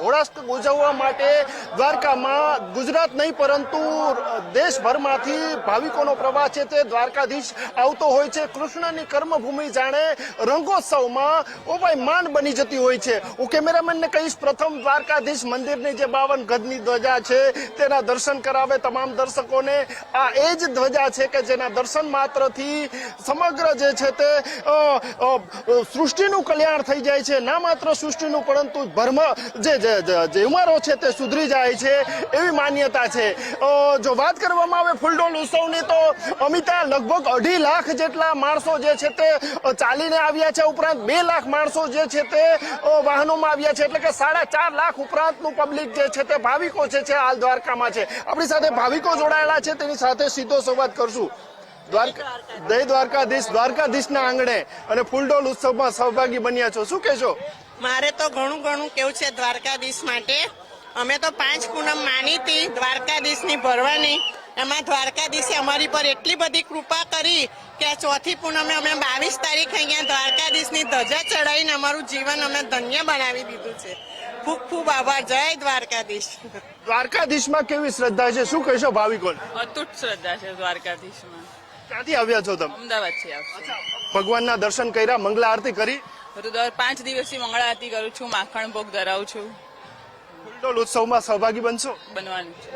હોળાષ્ટક ઉજવવા માટે દ્વારકામાં ગુજરાત નહીં, પરંતુ દેશભરમાંથી ભાવિકોનો પ્રવાહ છે તે દ્વારકાધીશ આવતો હોય છે. કૃષ્ણની કર્મભૂમિ જાણે રંગોત્સવમાં ઓ ભાઈ માંડ બની જતી હોય છે. હું કેમેરામેનને કહીશ, પ્રથમ દ્વારકાધીશ મંદિરની જે બાવન ગજની ધ્વજા છે તેના દર્શન કરાવે તમામ દર્શકોને. આ એ જ ધ્વજા છે કે જેના દર્શન માત્રથી સમગ્ર જે છે તે સૃષ્ટિનું કલ્યાણ થઈ જાય છે. ના માત્ર સૃષ્ટિનું, પરંતુ ભર્મ જે જે- જે- જે ઉંમરો છે તે સુધરી જાય છે એવી માન્યતા છે. જો વાત કરવામાં આવે ફૂલડોલ ઉત્સવની તો અમિતા લગભગ અઢી લાખ જેટલા માણસો જે છે તે ચાલીને આવ્યા છે. ઉપરાંત બે લાખ માણસો જે છે તે વાહનોમાં આવ્યા છે. એટલે કે સાડા ચાર લાખ ઉપરાંતનું પબ્લિક જે છે તે ભાવિકો છે હાલ દ્વારકામાં છે. આપણી સાથે ભાવિકો જોડાયેલા છે. તેની સાથે સીધો સંવાદ કરશું. દ્વારકા દય દ્વારકાધીશ દ્વારકાધીશના આંગણે અને ફૂલડોલ ઉત્સવમાં સહભાગી બન્યા છો. શું કહેશો? મારે તો ઘણું ઘણું કેવું છે દ્વારકાધીશ માટે. અમે તો પાંચ પૂનમ માની હતી દ્વારકાધીશની ભરવાની. એમાં દ્વારકાધીશે અમારી પર એટલી બધી કૃપા કરી કે આ ચોથી પૂનમે અમે બાવીસ તારીખ અહીંયા દ્વારકાધીશની ધજા ચડાવીને અમારું જીવન અમે ધન્ય બનાવી દીધું છે. ખૂબ ખૂબ આભાર. જય દ્વારકાધીશ. દ્વારકાધીશમાં કેવી શ્રદ્ધા છે? શું કહેશો ભાવિકોને? અતૂટ શ્રદ્ધા છે દ્વારકાધીશમાં. ક્યાંથી આવ્યા છો તમે? અમદાવાદથી આવશે. ભગવાનના દર્શન કર્યા મંગલા આરતી કરી. હું દર પાંચ દિવસથી મંગળા આરતી કરું છું માખણ ભોગ ધરાવું છું. ફૂલડોલ ઉત્સવમાં સહભાગી બનશો? બનવાનું છે.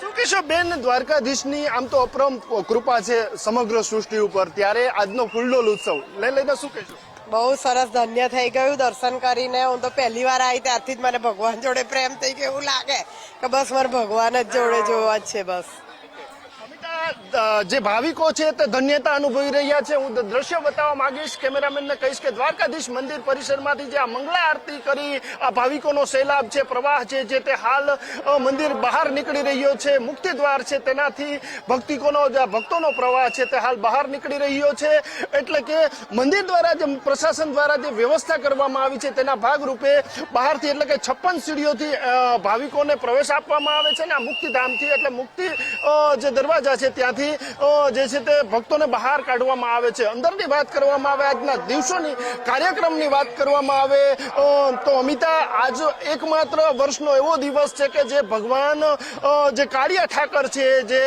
શું કહેશો બેન દ્વારકાધીશની આમ તો અપરમ કૃપા છે સમગ્ર સૃષ્ટિ ઉપર ત્યારે આજનો ફૂલડોલ ઉત્સવ. લઈ લઈને શું કહેશો? બહુ સરસ ધન્ય થઈ ગયું દર્શન કરીને. હું તો પહેલી વાર આવી ત્યારથી જ મને ભગવાન જોડે પ્રેમ થઈ ગયો એવું લાગે કે બસ મારે ભગવાન જ જોડે જોવા જ છે બસ. જે ભાવિકો છે તે ધન્યતા અનુભવી રહ્યા છે. હું દ્રશ્ય બતાવવા માંગીશ. કેમેરામેનને કહીશ કે દ્વારકાધીશ મંદિર પરિસરમાંથી જે આ મંગળા આરતી કરી, આ ભાવિકોનો સૈલાબ છે, પ્રવાહ છે, જે તે હાલ મંદિર બહાર નીકળી રહ્યો છે, મુક્તિ દ્વાર છે, તેનાથી ભક્તિકોનો, જે ભક્તોનો પ્રવાહ છે તે હાલ બહાર નીકળી રહ્યો છે. એટલે કે મંદિર દ્વારા જે, પ્રશાસન દ્વારા જે વ્યવસ્થા કરવામાં આવી છે તેના ભાગરૂપે બહારથી એટલે કે છપ્પન સીડીઓથી ભાવિકોને પ્રવેશ આપવામાં આવે છે ને આ મુક્તિધામથી. એટલે મુક્તિ જે દરવાજા છે ત્યાંથી જે છે તે ભક્તોને બહાર કાઢવામાં આવે છે. અંદરની વાત કરવામાં આવે, આજના દિવસોની કાર્યક્રમની વાત કરવામાં આવે તો અમિતા, આજ એકમાત્ર વર્ષનો એવો દિવસ છે કે જે ભગવાન જે કાળિયા ઠાકર છે, જે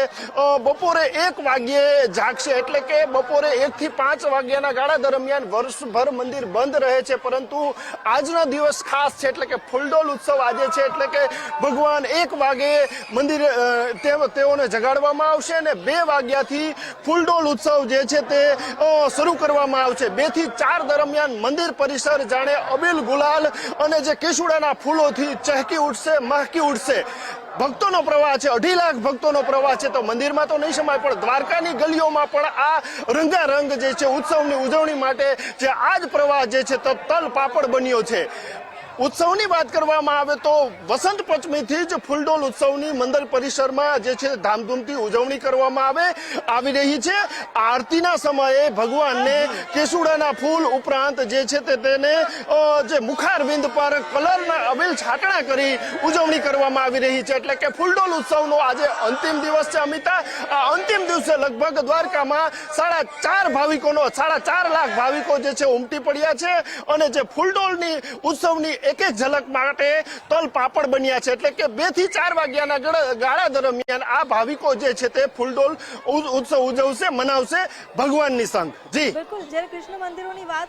બપોરે એક વાગ્યે જાગશે. એટલે કે બપોરે એક થી પાંચ વાગ્યાના ગાળા દરમિયાન વર્ષભર મંદિર બંધ રહે છે. પરંતુ આજનો દિવસ ખાસ છે, એટલે કે ફૂલડોલ ઉત્સવ આજે છે. એટલે કે ભગવાન એક વાગે મંદિર તેઓને જગાડવામાં આવશે અને બે વાગ્યાથી ફૂલડોલ ઉત્સવ જે છે તે શરૂ કરવામાં આવશે. બેથી ચાર દરમિયાન મંદિર પરિસર જાણે અબિલ ગુલાલ અને જે કેસુડાના ફૂલોથી ચહેકી ઉઠશે, મહકી ઉઠશે. ભક્તોનો પ્રવાહ છે, અઢી લાખ ભક્તોનો પ્રવાહ છે, તો મંદિરમાં તો નહીં સમાય, પણ દ્વારકાની ગલીઓમાં પણ આ રંગારંગ જે છે, ઉત્સવની ઉજવણી માટે જે આ જ પ્રવાહ જે છે તો તલ પાપડ બન્યો છે. ઉત્સવની વાત કરવામાં આવે તો વસંત પંચમીથી જ ફૂલડોલ ઉત્સવની મંદિર પરિસરમાં જે છે ધામધૂમથી ઉજવણી કરવામાં આવે, આવી રહી છે. આરતીના સમયે ભગવાનને કેસુડાના ફૂલ ઉપરાંત જે છે તે તેને જે મુખારવિંદ પર કલરના અબિલ છાટણા કરી ઉજવણી કરવામાં આવી રહી છે. એટલે કે ફૂલડોલ ઉત્સવનો આજે અંતિમ દિવસ છે, અમિતા. આ અંતિમ દિવસે લગભગ દ્વારકામાં સાડા ચાર ભાવિકોનો, સાડા ચાર લાખ ભાવિકો જે છે ઉમટી પડ્યા છે અને જે ફૂલડોલની ઉત્સવની એક એક ઝલક માટે તલ પાપડ બન્યા છે. એટલે કે બેથી ચાર વાગ્યાના ગાળા દરમિયાન આ ભાવિકો જે છે તે ફૂલડોલ ઉત્સવ ઉજવશે, મનાવશે ભગવાનની સંઘ જી. બિલકુલ. જ્યારે કૃષ્ણ મંદિરોની વાત